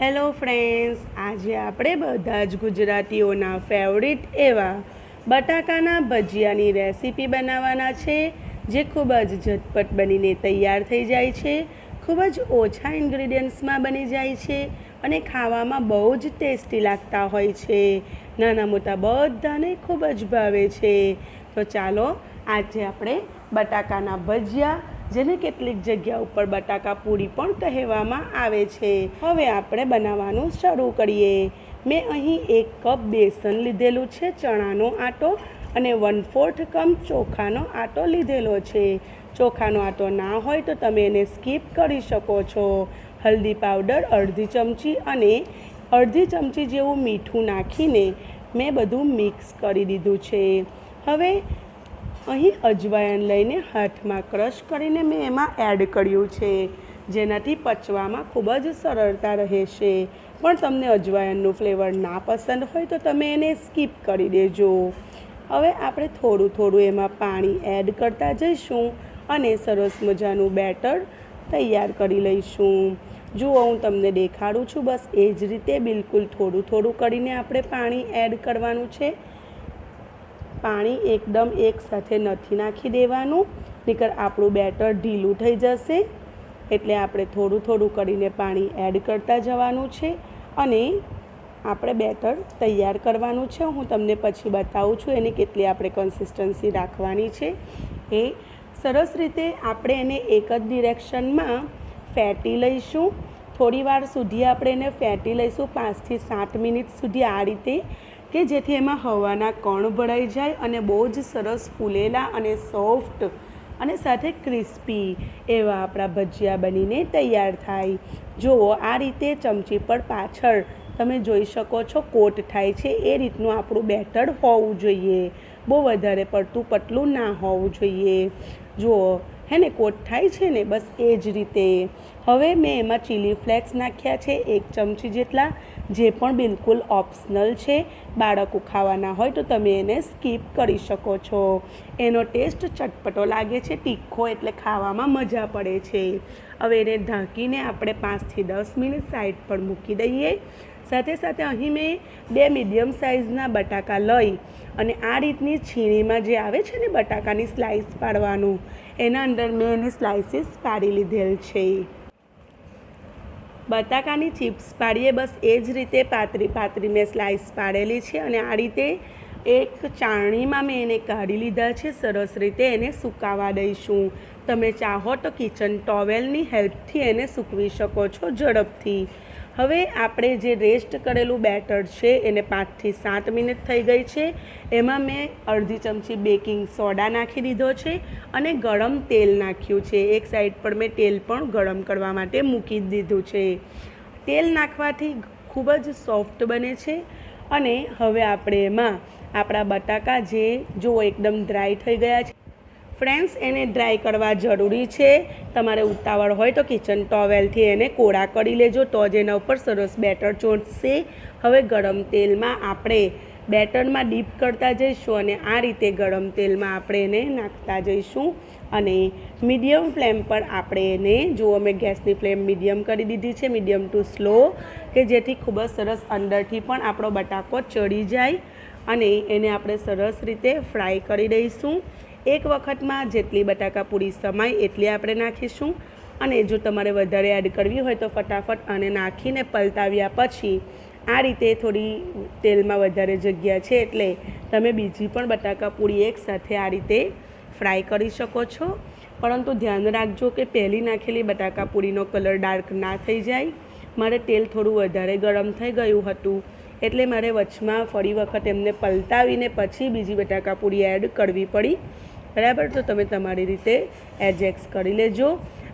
Hello friends આજે આપણે બધા જ ગુજરાતીઓના ફેવરિટ એવા બટાકાના ભજીયાની રેસીપી બનાવવાના છે, જે ખૂબ જ ઝટપટ બનીને તૈયાર થઈ જાય છે, ખૂબ જ ઓછા ઇન્ગ્રીડિયન્ટ્સમાં બની જાય છે અને ખાવામાં બહુ જ ટેસ્ટી લાગતા હોય છે. નાના મોટા બધાને ખૂબ જ ભાવે છે. તો ચાલો, આજે આપણે બટાકાના ભજીયા જેને કેટલીક જગ્યા ઉપર બટાકા પૂરી પણ કહેવામાં આવે છે. હવે આપણે બનાવવાનું શરૂ કરીએ. મેં અહીં એક કપ બેસન લીધેલું છે, ચણાનો આટો અને વન ફોર્થ કપ ચોખાનો આટો લીધેલો છે. ચોખાનો આટો ના હોય તો તમે એને સ્કીપ કરી શકો છો. હલ્દી પાવડર અડધી ચમચી અને અડધી ચમચી જેવું મીઠું નાખીને મેં બધું મિક્સ કરી દીધું છે. હવે અહીં અજવાયન લઈને હાથમાં ક્રશ કરીને મેં એમાં એડ કર્યું છે. જેનાથી પચવામાં ખૂબ જ સરળતા રહેશે. પણ તમને અજવાયનનું ફ્લેવર ના પસંદ હોય તો તમે એને સ્કીપ કરી દેજો. હવે આપણે થોડું થોડું એમાં પાણી એડ કરતા જઈશું અને સરસ મજાનું બેટર તૈયાર કરી લઈશું. જુઓ, હું તમને દેખાડું છું. બસ એ જ રીતે બિલકુલ થોડું થોડું કરીને આપણે પાણી એડ કરવાનું છે. પાણી એકદમ એકસાથે નથી નાખી દેવાનું નીકળ આપણું બેટર ઢીલું થઈ જશે. એટલે આપણે થોડું થોડું કરીને પાણી એડ કરતા જવાનું છે અને આપણે બેટર તૈયાર કરવાનું છે. હું તમને પછી બતાવું છું એની કેટલી આપણે કન્સિસ્ટન્સી રાખવાની છે. એ સરસ રીતે આપણે એને એક જ ડિરેક્શનમાં ફેટી લઈશું. થોડી વાર સુધી આપણે એને ફેટી લઈશું. પાંચથી સાત મિનિટ સુધી આ રીતે કે જેથી એમાં હવાના કણ ભરાઈ જાય અને બહુ જ સરસ ફૂલેલા અને સોફ્ટ અને સાથે ક્રિસ્પી એવા આપણા ભજીયા બનીને તૈયાર થાય. જુઓ, આ રીતે ચમચી પર પાછળ તમે જોઈ શકો છો કોટ થાય છે. એ રીતનું આપણું બેટર હોવું જોઈએ. બહુ વધારે પડતું પતલું ના હોવું જોઈએ. જુઓ હે ને કોટ થાય છે ને, બસ એ જ રીતે. હવે મેં એમાં ચીલી ફ્લેક્સ નાખ્યા છે, એક ચમચી જેટલા. જે પણ બિલકુલ ઓપ્શનલ છે, બાળકો ખાવાના હોય તો તમે એને સ્કીપ કરી શકો છો. એનો ટેસ્ટ ચટપટો લાગે છે, તીખો એટલે ખાવામાં મજા પડે છે. હવે એને ઢાંકીને આપણે પાંચથી દસ મિનિટ સાઈડ પર મૂકી દઈએ. સાથે સાથે અહીં મેં બે મીડિયમ સાઇઝના બટાકા લઈ અને આ રીતની છીણીમાં જે આવે છે ને બટાકાની સ્લાઇસ પાડવાનું, એના અંદર મેં એની સ્લાઇસીસ પાડી લીધેલ છે. બટાકાની ચિપ્સ પાડીએ, બસ એ જ રીતે પાતરી પાતરી મેં સ્લાઇસ પાડેલી છે અને આ રીતે એક ચાળણીમાં મેં એને કાઢી લીધા છે, સરસ રીતે એને સુકાવા દઈશું. તમે ચાહો તો કિચન ટોવેલની હેલ્પથી એને સૂકવી શકો છો ઝડપથી. હવે આપણે જે રેસ્ટ કરેલું બેટર છે, એને પાંચથી સાત મિનિટ થઈ ગઈ છે. એમાં મેં અડધી ચમચી બેકિંગ સોડા નાખી દીધો છે અને ગરમ તેલ નાખ્યું છે. એક સાઈડ પર મેં તેલ પણ ગરમ કરવા માટે મૂકી દીધું છે. તેલ નાખવાથી ખૂબ જ સોફ્ટ બને છે અને હવે આપણે એમાં આપણા બટાકા જે જો એકદમ ડ્રાય થઈ ગયા છે. ફ્રેન્ડ્સ, એને ડ્રાય કરવા જરૂરી છે. તમારે ઉતાવળ હોય તો કિચન ટોવેલથી એને કોળા કરી લેજો. તો જ એના ઉપર સરસ બેટર ચોંટશે. હવે ગરમ તેલમાં આપણે બેટરમાં ડીપ કરતા જઈશું અને આ રીતે ગરમ તેલમાં આપણે એને નાખતા જઈશું. અને મીડિયમ ફ્લેમ પર આપણે એને, જુઓ મેં ગેસની ફ્લેમ મીડિયમ કરી દીધી છે, મીડિયમ ટુ સ્લો, કે જેથી ખૂબ જ સરસ અંદરથી પણ આપણો બટાકો ચડી જાય. અને એને આપણે સરસ રીતે ફ્રાય કરી દઈશું. એક વખતમાં જેટલી બટાકાપૂરી સમાય એટલી આપણે નાખીશું. અને જો તમારે વધારે એડ કરવી હોય તો ફટાફટ અને નાખીને પલટાવ્યા પછી આ રીતે થોડી તેલમાં વધારે જગ્યા છે એટલે તમે બીજી પણ બટાકાપૂરી એકસાથે આ રીતે ફ્રાય કરી શકો છો. પરંતુ ધ્યાન રાખજો કે પહેલી નાખેલી બટાકાપૂરીનો કલર ડાર્ક ના થઈ જાય. મારે તેલ થોડું વધારે ગરમ થઈ ગયું હતું એટલે મારે વચમાં ફરી વખત એમને પલટાવીને પછી બીજી બટાકાપૂરી એડ કરવી પડી. બરાબર? તો તમે તમારી રીતે એડજસ્ટ કરી લેજો.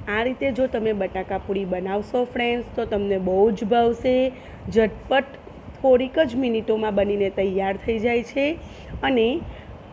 આ રીતે જો તમે બટાકા બનાવશો ફ્રેન્ડ્સ તો તમને બહુ જ ભાવશે. ઝટપટ થોડીક જ મિનિટોમાં બનીને તૈયાર થઈ જાય છે. અને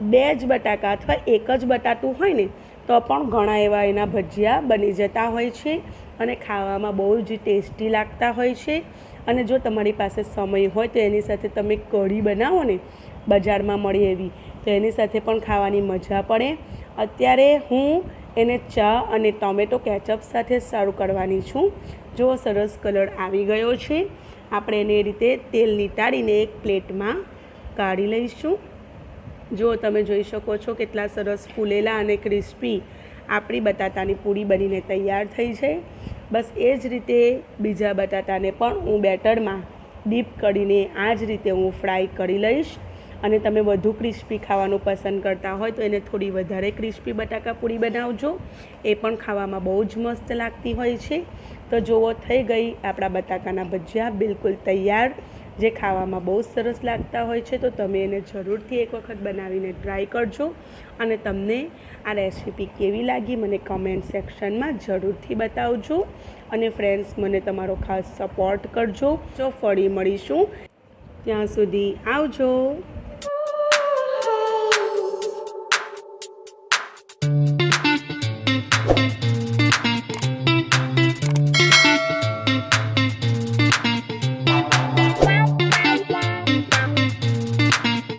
બે જ બટાકા અથવા એક જ બટાટું હોય ને, તો પણ ઘણા એવા એના ભજીયા બની જતા હોય છે અને ખાવામાં બહુ જ ટેસ્ટી લાગતા હોય છે. અને જો તમારી પાસે સમય હોય તો એની સાથે તમે કઢી બનાવો ને બજારમાં મળે એવી. તો એની સાથે પણ ખાવાની મજા પડે. અત્યારે હું એને ચા અને ટોમેટો કેચઅપ સાથે સર્વ કરવાની છું. જો સરસ કલર આવી ગયો છે, આપણે એને રીતે તેલ નીતાડીને એક પ્લેટમાં કાઢી લઈશું. જો તમે જોઈ શકો છો કેટલા સરસ ફૂલેલા અને ક્રિસ્પી આપણી બટાટાની પૂરી બનીને તૈયાર થઈ છે. બસ એ જ રીતે બીજા બટાટાને પણ હું બેટરમાં ડીપ કરીને આ જ રીતે હું ફ્રાય કરી લઈશ. અને તમે વધુ ક્રિસ્પી ખાવાનું પસંદ કરતા હોય તો એને થોડી વધારે ક્રિસ્પી બટાકા પૂરી બનાવજો. એ પણ ખાવામાં બહુ જ મસ્ત લાગતી હોય છે. તો જુઓ, થઈ ગઈ આપણા બટાકાના ભજીયા, બિલકુલ તૈયાર, જે ખાવામાં બહુ સરસ લાગતા હોય છે. તો તમે એને જરૂરથી એક વખત બનાવીને ટ્રાય કરજો અને તમને આ રેસીપી કેવી લાગી મને કમેન્ટ સેક્શનમાં જરૂરથી બતાવજો. અને ફ્રેન્ડ્સ મને તમારો ખાસ સપોર્ટ કરજો. જો ફરી મળીશું. ત્યાં સુધી આવજો.